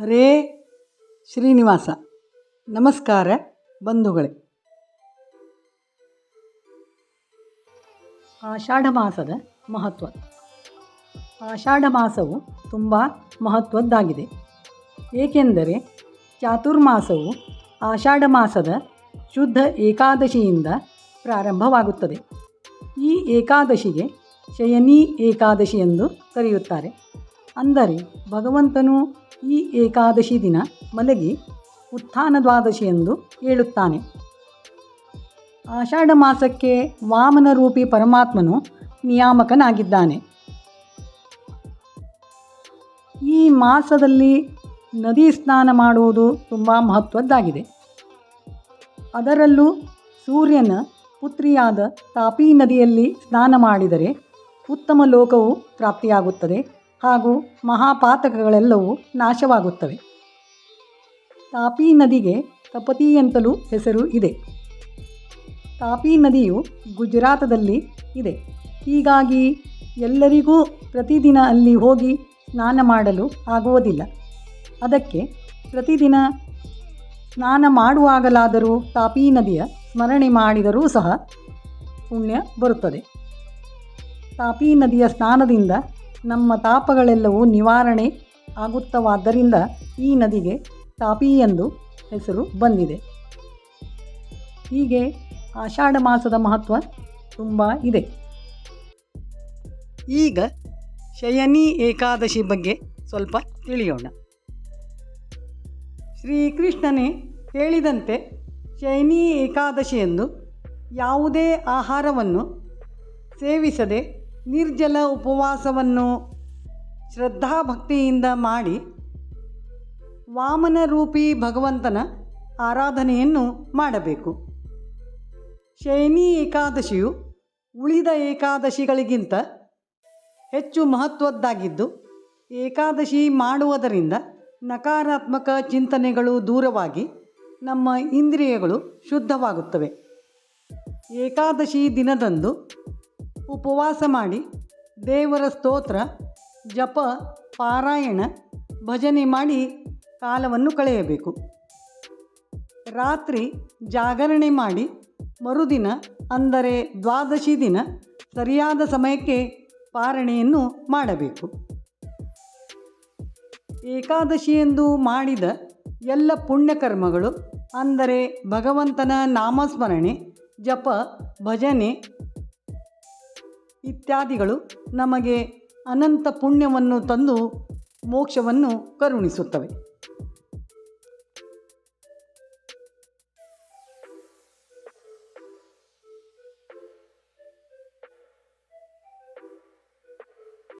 ಹರೇ ಶ್ರೀನಿವಾಸ. ನಮಸ್ಕಾರ ಬಂಧುಗಳೇ. ಆಷಾಢ ಮಾಸದ ಮಹತ್ವ. ಆಷಾಢ ಮಾಸವು ತುಂಬ ಮಹತ್ವದ್ದಾಗಿದೆ. ಏಕೆಂದರೆ ಚಾತುರ್ಮಾಸವು ಆಷಾಢ ಮಾಸದ ಶುದ್ಧ ಏಕಾದಶಿಯಿಂದ ಪ್ರಾರಂಭವಾಗುತ್ತದೆ. ಈ ಏಕಾದಶಿಗೆ ಶಯನಿ ಏಕಾದಶಿ ಎಂದು ಕರೆಯುತ್ತಾರೆ. ಅಂದರೆ ಭಗವಂತನು ಈ ಏಕಾದಶಿ ದಿನ ಮಲಗಿ ಉತ್ಥಾನ ದ್ವಾದಶಿ ಎಂದು ಹೇಳುತ್ತಾನೆ. ಆಷಾಢ ಮಾಸಕ್ಕೆ ವಾಮನ ರೂಪಿ ಪರಮಾತ್ಮನು ನಿಯಾಮಕನಾಗಿದ್ದಾನೆ. ಈ ಮಾಸದಲ್ಲಿ ನದಿ ಸ್ನಾನ ಮಾಡುವುದು ತುಂಬ ಮಹತ್ವದ್ದಾಗಿದೆ. ಅದರಲ್ಲೂ ಸೂರ್ಯನ ಪುತ್ರಿಯಾದ ತಾಪಿ ನದಿಯಲ್ಲಿ ಸ್ನಾನ ಮಾಡಿದರೆ ಉತ್ತಮ ಲೋಕವು ಪ್ರಾಪ್ತಿಯಾಗುತ್ತದೆ. ಹಾಗೂ ಮಹಾಪಾತಕಗಳೆಲ್ಲವೂ ನಾಶವಾಗುತ್ತವೆ. ತಾಪಿ ನದಿಗೆ ತಪತಿ ಅಂತಲೂ ಹೆಸರು ಇದೆ. ತಾಪಿ ನದಿಯು ಗುಜರಾತದಲ್ಲಿ ಇದೆ. ಹೀಗಾಗಿ ಎಲ್ಲರಿಗೂ ಪ್ರತಿದಿನ ಅಲ್ಲಿ ಹೋಗಿ ಸ್ನಾನ ಮಾಡಲು ಆಗುವುದಿಲ್ಲ. ಅದಕ್ಕೆ ಪ್ರತಿದಿನ ಸ್ನಾನ ಮಾಡುವಾಗಲಾದರೂ ತಾಪಿ ನದಿಯ ಸ್ಮರಣೆ ಮಾಡಿದರೂ ಸಹ ಪುಣ್ಯ ಬರುತ್ತದೆ. ತಾಪಿ ನದಿಯ ಸ್ನಾನದಿಂದ ನಮ್ಮ ತಾಪಗಳೆಲ್ಲವೂ ನಿವಾರಣೆ ಆಗುತ್ತವಾದ್ದರಿಂದ ಈ ನದಿಗೆ ತಾಪಿ ಎಂದು ಹೆಸರು ಬಂದಿದೆ. ಹೀಗೆ ಆಷಾಢ ಮಾಸದ ಮಹತ್ವ ತುಂಬ ಇದೆ. ಈಗ ಶಯನಿ ಏಕಾದಶಿ ಬಗ್ಗೆ ಸ್ವಲ್ಪ ತಿಳಿಯೋಣ. ಶ್ರೀಕೃಷ್ಣನೇ ಹೇಳಿದಂತೆ ಶಯನಿ ಏಕಾದಶಿಯಂದು ಯಾವುದೇ ಆಹಾರವನ್ನು ಸೇವಿಸದೆ ನಿರ್ಜಲ ಉಪವಾಸವನ್ನು ಶ್ರದ್ಧಾಭಕ್ತಿಯಿಂದ ಮಾಡಿ ವಾಮನ ರೂಪಿ ಭಗವಂತನ ಆರಾಧನೆಯನ್ನು ಮಾಡಬೇಕು. ಶೈನಿ ಏಕಾದಶಿಯು ಉಳಿದ ಏಕಾದಶಿಗಳಿಗಿಂತ ಹೆಚ್ಚು ಮಹತ್ವದ್ದಾಗಿದ್ದು, ಏಕಾದಶಿ ಮಾಡುವುದರಿಂದ ನಕಾರಾತ್ಮಕ ಚಿಂತನೆಗಳು ದೂರವಾಗಿ ನಮ್ಮ ಇಂದ್ರಿಯಗಳು ಶುದ್ಧವಾಗುತ್ತವೆ. ಏಕಾದಶಿ ದಿನದಂದು ಉಪವಾಸ ಮಾಡಿ ದೇವರ ಸ್ತೋತ್ರ, ಜಪ, ಪಾರಾಯಣ, ಭಜನೆ ಮಾಡಿ ಕಾಲವನ್ನು ಕಳೆಯಬೇಕು. ರಾತ್ರಿ ಜಾಗರಣೆ ಮಾಡಿ ಮರುದಿನ ಅಂದರೆ ದ್ವಾದಶಿ ದಿನ ಸರಿಯಾದ ಸಮಯಕ್ಕೆ ಪಾರಣೆಯನ್ನು ಮಾಡಬೇಕು. ಏಕಾದಶಿಯೆಂದು ಮಾಡಿದ ಎಲ್ಲ ಪುಣ್ಯಕರ್ಮಗಳು ಅಂದರೆ ಭಗವಂತನ ನಾಮಸ್ಮರಣೆ, ಜಪ, ಭಜನೆ ಇತ್ಯಾದಿಗಳು ನಮಗೆ ಅನಂತ ಪುಣ್ಯವನ್ನು ತಂದು ಮೋಕ್ಷವನ್ನು ಕರುಣಿಸುತ್ತವೆ.